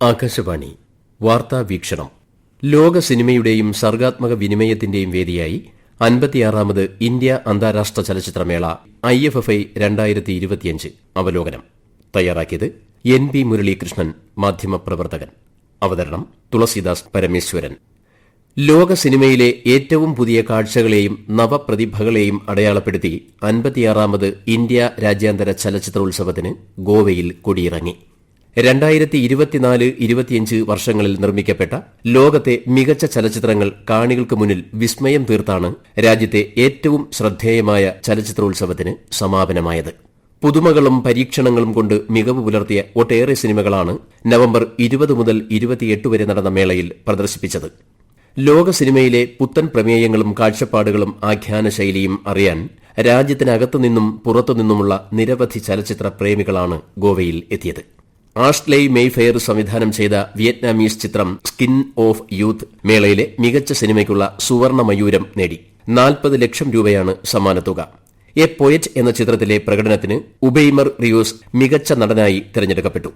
ആകാശവാണി വാർത്താ വീക്ഷണം. ലോക സിനിമയുടെയും സർഗാത്മക വിനിമയത്തിന്റെയും വേദിയായി അൻപത്തിയാറാമത് ഇന്ത്യ അന്താരാഷ്ട്ര ചലച്ചിത്രമേള ഐ എഫ് എഫ് ഐ രണ്ടായിരത്തി ഇരുപത്തിയഞ്ച് അവലോകനം. തയ്യാറാക്കിയത് എൻ പി മുരളീകൃഷ്ണൻ മാധ്യമപ്രവർത്തകൻ. അവതരണം തുളസീദാസ് പരമേശ്വരൻ. ലോക സിനിമയിലെ ഏറ്റവും പുതിയ കാഴ്ചകളെയും നവപ്രതിഭകളെയും അടയാളപ്പെടുത്തി അൻപത്തിയാറാമത് ഇന്ത്യ രാജ്യാന്തര ചലച്ചിത്രോത്സവത്തിന് ഗോവയിൽ കൊടിയിറങ്ങി. രണ്ടായിരത്തി ഇരുപത്തിനാല് ഇരുപത്തിയഞ്ച് വർഷങ്ങളിൽ നിർമ്മിക്കപ്പെട്ട ലോകത്തെ മികച്ച ചലച്ചിത്രങ്ങൾ കാണികൾക്ക് മുന്നിൽ വിസ്മയം തീർത്താണ് രാജ്യത്തെ ഏറ്റവും ശ്രദ്ധേയമായ ചലച്ചിത്രോത്സവത്തിന് സമാപനമായത്. പുതുമകളും പരീക്ഷണങ്ങളും കൊണ്ട് മികവ് പുലർത്തിയ ഒട്ടേറെ സിനിമകളാണ് നവംബർ ഇരുപത് മുതൽ ഇരുപത്തിയെട്ട് വരെ നടന്ന മേളയിൽ പ്രദർശിപ്പിച്ചത്. ലോക സിനിമയിലെ പുത്തൻ പ്രമേയങ്ങളും കാഴ്ചപ്പാടുകളും ആഖ്യാന ശൈലിയും അറിയാൻ രാജ്യത്തിനകത്തുനിന്നും പുറത്തുനിന്നുമുള്ള നിരവധി ചലച്ചിത്ര പ്രേമികളാണ് ഗോവയിൽ എത്തിയത്. ആഷ്ലെയ് മെയ്ഫെയർ സംവിധാനം ചെയ്ത വിയറ്റ്നാമീസ് ചിത്രം സ്കിൻ ഓഫ് യൂത്ത് മേളയിലെ മികച്ച സിനിമയ്ക്കുള്ള സുവർണ മയൂരം നേടി. നാൽപ്പത് ലക്ഷം രൂപയാണ് സമ്മാനത്തുക എ പോയറ്റ് എന്ന ചിത്രത്തിലെ പ്രകടനത്തിന് ഉബെയ്മർ റിയൂസ് മികച്ച നടനായി തിരഞ്ഞെടുക്കപ്പെട്ടു.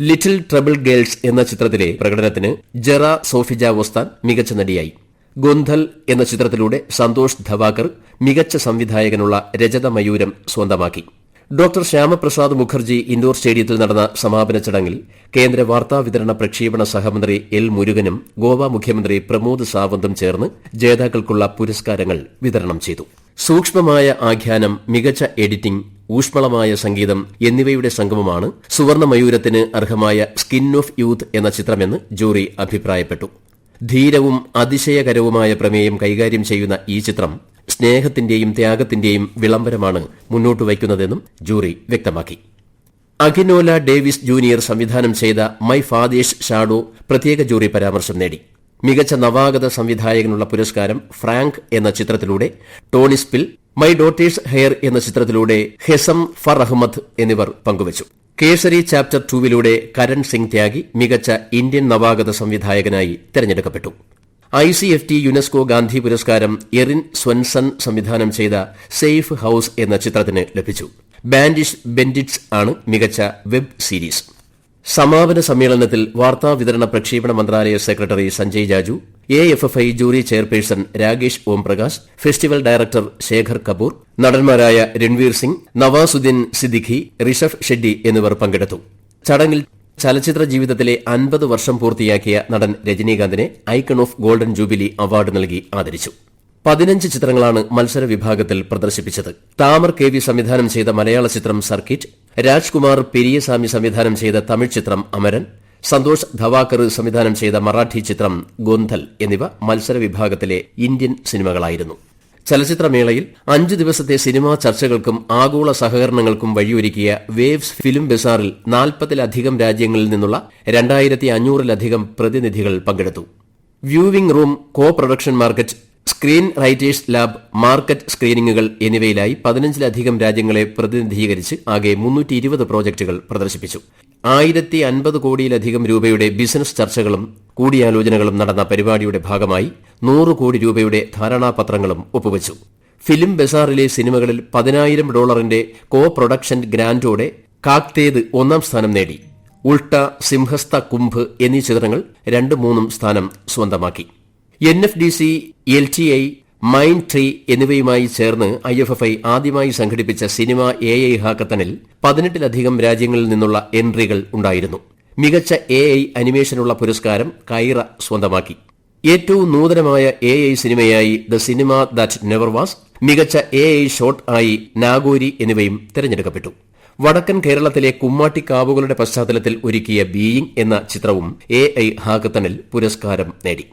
ലിറ്റിൽ ട്രബിൾ ഗേൾസ് എന്ന ചിത്രത്തിലെ പ്രകടനത്തിന് ജെറ സോഫിജ വസ്താൻ മികച്ച നടിയായി. ഗൊന്ധൽ എന്ന ചിത്രത്തിലൂടെ സന്തോഷ് ധവാക്കർ മികച്ച സംവിധായകനുള്ള രജത മയൂരം സ്വന്തമാക്കി. ഡോക്ടർ ശ്യാമപ്രസാദ് മുഖർജി ഇൻഡോർ സ്റ്റേഡിയത്തിൽ നടന്ന സമാപന ചടങ്ങിൽ കേന്ദ്ര വാർത്താവിതരണ പ്രക്ഷേപണ സഹമന്ത്രി എൽ മുരുകനും ഗോവ മുഖ്യമന്ത്രി പ്രമോദ് സാവന്തും ചേർന്ന് ജേതാക്കൾക്കുള്ള പുരസ്കാരങ്ങൾ വിതരണം ചെയ്തു. സൂക്ഷ്മമായ ആഖ്യാനം മികച്ച എഡിറ്റിംഗ് ഊഷ്മളമായ സംഗീതം എന്നിവയുടെ സംഗമമാണ് സുവർണ മയൂരത്തിന് അർഹമായ സ്കിൻ ഓഫ് യൂത്ത് എന്ന ചിത്രമെന്ന് ജൂറി അഭിപ്രായപ്പെട്ടു. ധീരവും അതിശയകരവുമായ പ്രമേയം കൈകാര്യം ചെയ്യുന്ന ഈ ചിത്രം സ്നേഹത്തിന്റെയും ത്യാഗത്തിന്റെയും വിളംബരമാണ് മുന്നോട്ട് വയ്ക്കുന്നതെന്നും ജൂറി വ്യക്തമാക്കി. അഖിനോല ഡേവിസ് ജൂനിയർ സംവിധാനം ചെയ്ത മൈ ഫാദേഴ്സ് ഷാഡോ പ്രത്യേക ജൂറി പരാമർശം നേടി. മികച്ച നവാഗത സംവിധായകനുള്ള പുരസ്കാരം ഫ്രാങ്ക് എന്ന ചിത്രത്തിലൂടെ Tonis Pill My Daughter's Hair എന്ന ചിത്രത്തിലൂടെ ഹെസം ഫർ അഹമ്മദ് എന്നിവർ പങ്കുവച്ചു. കേസരി ചാപ്റ്റർ ടൂവിലൂടെ കരൺ സിംഗ് ത്യാഗി മികച്ച ഇന്ത്യൻ നവാഗത സംവിധായകനായി തെരഞ്ഞെടുക്കപ്പെട്ടു. I C F T UNESCO Gandhi പുരസ്കാരം എറിൻ സ്വൻസൺ സംവിധാനം ചെയ്ത സേഫ് ഹൌസ് എന്ന ചിത്രത്തിന് ലഭിച്ചു. ബാൻഡിഷ് ബെൻഡിറ്റ്സ് ആണ് മികച്ച വെബ് സീരീസ്. സമാപന സമ്മേളനത്തിൽ വാർത്താ വിതരണ പ്രക്ഷേപണ മന്ത്രാലയ secretary Sanjay Jaju A F F I jury chairperson Rakesh Omprakash festival director Shekhar Kapur നടന്മാരായ Ranveer Singh Nawazuddin Siddiqui Rishab Shetty എന്നിവർ പങ്കെടുത്തു. ചടങ്ങിൽ ചലച്ചിത്ര ജീവിതത്തിലെ അൻപത് വർഷം പൂർത്തിയാക്കിയ നടൻ രജനീകാന്തിനെ icon of golden jubilee award നൽകി ആദരിച്ചു. പതിനഞ്ച് ചിത്രങ്ങളാണ് മത്സര വിഭാഗത്തിൽ പ്രദർശിപ്പിച്ചത്. താമർ കെ വി സംവിധാനം ചെയ്ത മലയാള ചിത്രം സർക്കിറ്റ് രാജ്കുമാർ പെരിയസ്വാമി സംവിധാനം ചെയ്ത തമിഴ് ചിത്രം അമരൻ സന്തോഷ് ധവാക്കർ സംവിധാനം ചെയ്ത മറാഠി ചിത്രം ഗോന്ധൽ എന്നിവ മത്സര വിഭാഗത്തിലെ ഇന്ത്യൻ സിനിമകളായിരുന്നു. ചലച്ചിത്രമേളയിൽ അഞ്ചു ദിവസത്തെ സിനിമാ ചർച്ചകൾക്കും ആഗോള സഹകരണങ്ങൾക്കും വഴിയൊരുക്കിയ വേവ്സ് ഫിലിം ബസാറിൽ നാൽപ്പതിലധികം രാജ്യങ്ങളിൽ നിന്നുള്ള രണ്ടായിരത്തി അഞ്ഞൂറിലധികം പ്രതിനിധികൾ പങ്കെടുത്തു. Viewing room co production market screen writers lab market സ്ക്രീനിംഗുകൾ എന്നിവയിലായി പതിനഞ്ചിലധികം രാജ്യങ്ങളെ പ്രതിനിധീകരിച്ച് ആകെ മുന്നൂറ്റി ഇരുപത് പ്രോജക്ടുകൾ പ്രദർശിപ്പിച്ചു. ആയിരത്തി അൻപത് കോടിയിലധികം രൂപയുടെ ബിസിനസ് ചർച്ചകളും കൂടിയാലോചനകളും നടന്ന പരിപാടിയുടെ ഭാഗമായി നൂറ് കോടി രൂപയുടെ ധാരണാപത്രങ്ങളും ഒപ്പുവച്ചു. ഫിലിം ബസാറിലെ സിനിമകളിൽ പതിനായിരം ഡോളറിന്റെ കോ പ്രൊഡക്ഷൻ ഗ്രാന്റോടെ കാക്തേത് ഒന്നാം സ്ഥാനം നേടി. ഉൾട്ട സിംഹസ്ത കുംഭ് എന്നീ ചിത്രങ്ങൾ രണ്ടും മൂന്നും സ്ഥാനം സ്വന്തമാക്കി. N F D C L T I Mindtree എന്നിവയുമായി ചേർന്ന് ഐ എഫ് എഫ് ഐ ആദ്യമായി സംഘടിപ്പിച്ച സിനിമ എ ഐ ഹാക്കത്തനിൽ പതിനെട്ടിലധികം രാജ്യങ്ങളിൽ നിന്നുള്ള എൻട്രികൾ ഉണ്ടായിരുന്നു. മികച്ച എ ഐ അനിമേഷനുള്ള പുരസ്കാരം കൈറ സ്വന്തമാക്കി. ഏറ്റവും നൂതനമായ എ ഐ സിനിമയായി the cinema that never was മികച്ച എ ഐ ഷോട്ട് ആയി നാഗോരി എന്നിവയും തെരഞ്ഞെടുക്കപ്പെട്ടു. വടക്കൻ കേരളത്തിലെ കുമ്മാട്ടിക്കാവുകളുടെ പശ്ചാത്തലത്തിൽ ഒരുക്കിയ ബീയിങ് എന്ന ചിത്രവും എ ഐ ഹാക്കത്തണിൽ പുരസ്കാരം നേടി.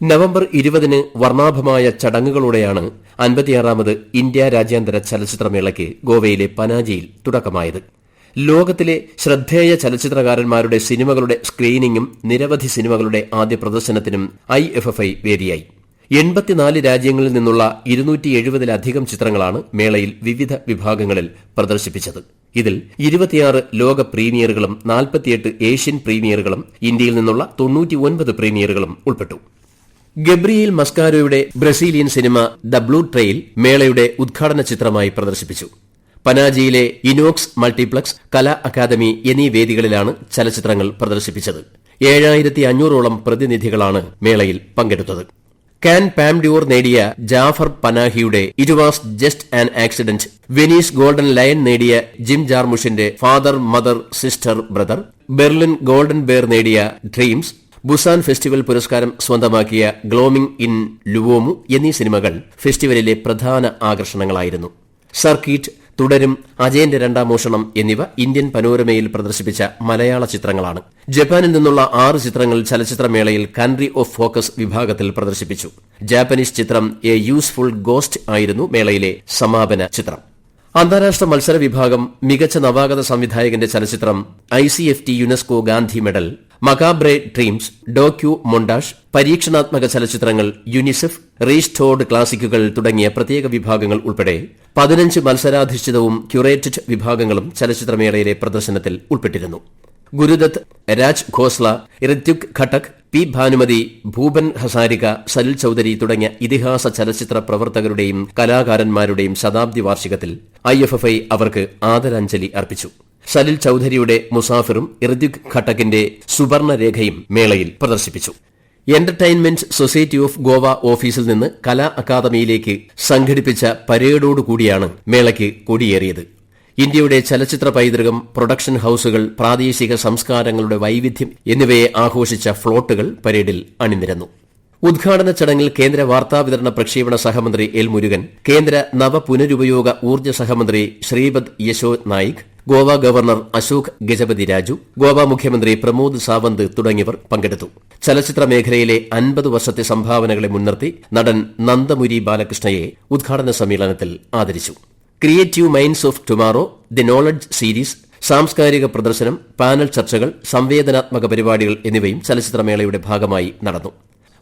നവംബർ ഇരുപതിന് വർണാഭമായ ചടങ്ങുകളോടെയാണ് അൻപത്തിയാറാമത് ഇന്ത്യ രാജ്യാന്തര ചലച്ചിത്രമേളയ്ക്ക് ഗോവയിലെ പനാജിയിൽ തുടക്കമായത്. ലോകത്തിലെ ശ്രദ്ധേയ ചലച്ചിത്രകാരന്മാരുടെ സിനിമകളുടെ സ്ക്രീനിങ്ങും നിരവധി സിനിമകളുടെ ആദ്യ പ്രദർശനത്തിനും ഐ എഫ് എഫ് ഐ വേദിയായി. എൺപത്തിനാല് രാജ്യങ്ങളിൽ നിന്നുള്ള ഇരുന്നൂറ്റി എഴുപതിലധികം ചിത്രങ്ങളാണ് മേളയിൽ വിവിധ വിഭാഗങ്ങളിൽ പ്രദർശിപ്പിച്ചത്. ഇതിൽ ഇരുപത്തിയാറ് ലോക പ്രീമിയറുകളും നാൽപ്പത്തിയെട്ട് ഏഷ്യൻ പ്രീമിയറുകളും ഇന്ത്യയിൽ നിന്നുള്ള തൊണ്ണൂറ്റിയൊൻപത് പ്രീമിയറുകളും ഉൾപ്പെട്ടു. Gabriel മസ്കാരോയുടെ Brazilian cinema The Blue Trail മേളയുടെ ഉദ്ഘാടന ചിത്രമായി പ്രദർശിപ്പിച്ചു. പനാജിയിലെ ഇനോക്സ് മൾട്ടിപ്ലക്സ് കലാ അക്കാദമി എന്നീ വേദികളിലാണ് ചലച്ചിത്രങ്ങൾ പ്രദർശിപ്പിച്ചത്. ഏഴായിരത്തി അഞ്ഞൂറോളം പ്രതിനിധികളാണ് മേളയിൽ പങ്കെടുത്തത്. കാൻ പാംഡ്യൂർ നേടിയ Jafar പനാഹിയുടെ It Was Just an Accident Venice Golden Lion നേടിയ Jim ജാർമുഷിന്റെ Father Mother Sister Brother Berlin Golden Bear നേടിയ ഡ്രീംസ് ബുസാൻ ഫെസ്റ്റിവൽ പുരസ്കാരം സ്വന്തമാക്കിയ ഗ്ലോമിംഗ് ഇൻ ലുവോമു എന്നീ സിനിമകൾ ഫെസ്റ്റിവലിലെ പ്രധാന ആകർഷണങ്ങളായിരുന്നു. സർക്കീറ്റ് തുടരും അജയന്റെ രണ്ടാം മോഷണം എന്നിവ ഇന്ത്യൻ പനോരമയിൽ പ്രദർശിപ്പിച്ച മലയാള ചിത്രങ്ങളാണ്. ജപ്പാനിൽ നിന്നുള്ള ആറ് ചിത്രങ്ങൾ ചലച്ചിത്രമേളയിൽ കൺട്രി ഓഫ് ഫോക്കസ് വിഭാഗത്തിൽ പ്രദർശിപ്പിച്ചു. ജാപ്പനീസ് ചിത്രം എ യൂസ്ഫുൾ ഗോസ്റ്റ് ആയിരുന്നു മേളയിലെ സമാപന ചിത്രം. അന്താരാഷ്ട്ര മത്സര വിഭാഗം മികച്ച നവാഗത സംവിധായകന്റെ ചലച്ചിത്രം I C F T UNESCO Gandhi medal Macabre Dreams docu montage പരീക്ഷണാത്മക ചലച്ചിത്രങ്ങൾ യുനിസെഫ് റീസ്റ്റോർഡ് ക്ലാസിക്കുകൾ തുടങ്ങിയ പ്രത്യേക വിഭാഗങ്ങൾ ഉൾപ്പെടെ പതിനഞ്ച് മത്സരാധിഷ്ഠിതവും ക്യൂറേറ്റഡ് വിഭാഗങ്ങളും ചലച്ചിത്രമേളയിലെ പ്രദർശനത്തിൽ ഉൾപ്പെട്ടിരുന്നു. ഗുരുദത്ത് രാജ് ഖോസ്ല ഇരത്യുക് ഘട്ടക് പി ഭാനുമതി ഭൂപൻ ഹസാരിക സലിൽ ചൌധരി തുടങ്ങിയ ഇതിഹാസ ചലച്ചിത്ര പ്രവർത്തകരുടെയും കലാകാരന്മാരുടെയും ശതാബ്ദി വാർഷികത്തിൽ ഐ അവർക്ക് ആദരാഞ്ജലി അർപ്പിച്ചു. സലിൽ ചൌധരിയുടെ മുസാഫിറും ഋത്യുക് ഘട്ടക്കിന്റെ സുവർണരേഖയും മേളയിൽ പ്രദർശിപ്പിച്ചു. എന്റർടൈൻമെന്റ് സൊസൈറ്റി ഓഫ് ഗോവ ഓഫീസിൽ നിന്ന് കലാ അക്കാദമിയിലേക്ക് സംഘടിപ്പിച്ച പരേഡോടുകൂടിയാണ് മേളയ്ക്ക് കൊടിയേറിയത്. ഇന്ത്യയുടെ ചലച്ചിത്ര പൈതൃകം പ്രൊഡക്ഷൻ ഹൌസുകൾ പ്രാദേശിക സംസ്കാരങ്ങളുടെ വൈവിധ്യം എന്നിവയെ ആഘോഷിച്ച ഫ്ളോട്ടുകൾ പരേഡിൽ അണിനിരന്നു. ഉദ്ഘാടന ചടങ്ങിൽ കേന്ദ്ര വാർത്താവിതരണ പ്രക്ഷേപണ സഹമന്ത്രി എൽ മുരുകൻ കേന്ദ്ര നവപുനരുപയോഗ ഊർജ സഹമന്ത്രി ശ്രീപദ് യശോ നായിക് ഗോവ ഗവർണർ അശോക് ഗജപതി രാജു ഗോവ മുഖ്യമന്ത്രി പ്രമോദ് സാവന്ത് തുടങ്ങിയവർ പങ്കെടുത്തു. ചലച്ചിത്ര മേഖലയിലെ അൻപത് വർഷത്തെ സംഭാവനകളെ മുൻനിർത്തി നടൻ നന്ദമുരി ബാലകൃഷ്ണയെ ഉദ്ഘാടന സമ്മേളനത്തിൽ ആദരിച്ചു. Creative minds of tomorrow the knowledge series സാംസ്കാരിക പ്രദർശനം പാനൽ ചർച്ചകൾ സംവേദനാത്മക പരിപാടികൾ എന്നിവയും ചലച്ചിത്രമേളയുടെ ഭാഗമായി നടന്നു.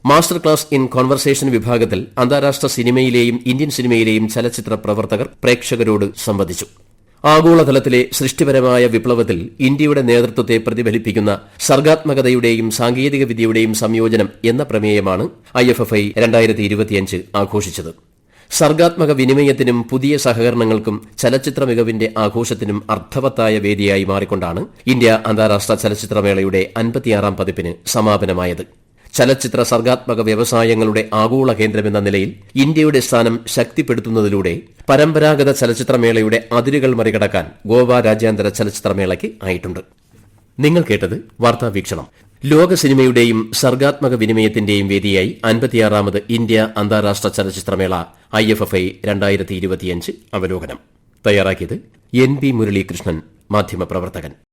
മാസ്റ്റർ ക്ലാസ് ഇൻ കോൺവെർസേഷൻ വിഭാഗത്തിൽ അന്താരാഷ്ട്ര സിനിമയിലെയും ഇന്ത്യൻ സിനിമയിലെയും ചലച്ചിത്ര പ്രവർത്തകർ പ്രേക്ഷകരോട് സംവദിച്ചു. ആഗോളതലത്തിലെ സൃഷ്ടിപരമായ വിപ്ലവത്തിൽ ഇന്ത്യയുടെ നേതൃത്വത്തെ പ്രതിഫലിപ്പിക്കുന്ന സർഗാത്മകതയുടെയും സാങ്കേതികവിദ്യയുടെയും സംയോജനം എന്ന പ്രമേയമാണ് ഐ എഫ് എഫ് ഐ രണ്ടായിരത്തി ഇരുപത്തിയഞ്ച് ആഘോഷിച്ചത്. സർഗാത്മക വിനിമയത്തിനും പുതിയ സഹകരണങ്ങൾക്കും ചലച്ചിത്ര മികവിന്റെ ആഘോഷത്തിനും അർത്ഥവത്തായ വേദിയായി മാറിക്കൊണ്ടാണ് ഇന്ത്യ അന്താരാഷ്ട്ര ചലച്ചിത്രമേളയുടെ അൻപത്തിയാറാം പതിപ്പിന് സമാപനമായത്. ചലച്ചിത്ര സർഗാത്മക വ്യവസായങ്ങളുടെ ആഗോള കേന്ദ്രമെന്ന നിലയിൽ ഇന്ത്യയുടെ സ്ഥാനം ശക്തിപ്പെടുത്തുന്നതിലൂടെ പരമ്പരാഗത ചലച്ചിത്രമേളയുടെ അതിരുകൾ മറികടക്കാൻ ഗോവ രാജ്യാന്തര ചലച്ചിത്രമേളയ്ക്ക് ആയിട്ടുണ്ട്. നിങ്ങൾ കേട്ടത് വാർത്താ വീക്ഷണം. ലോക സിനിമയുടെയും സർഗാത്മക വിനിമയത്തിന്റെയും വേദിയായി അൻപത്തിയാറാമത് ഇന്ത്യ അന്താരാഷ്ട്ര ചലച്ചിത്രമേള ഐ എഫ് എഫ് ഐ രണ്ടായിരത്തി ഇരുപത്തിയഞ്ച് അവലോകനം. തയ്യാറാക്കിയത് എൻ പി മുരളീകൃഷ്ണൻ മാധ്യമപ്രവർത്തകൻ.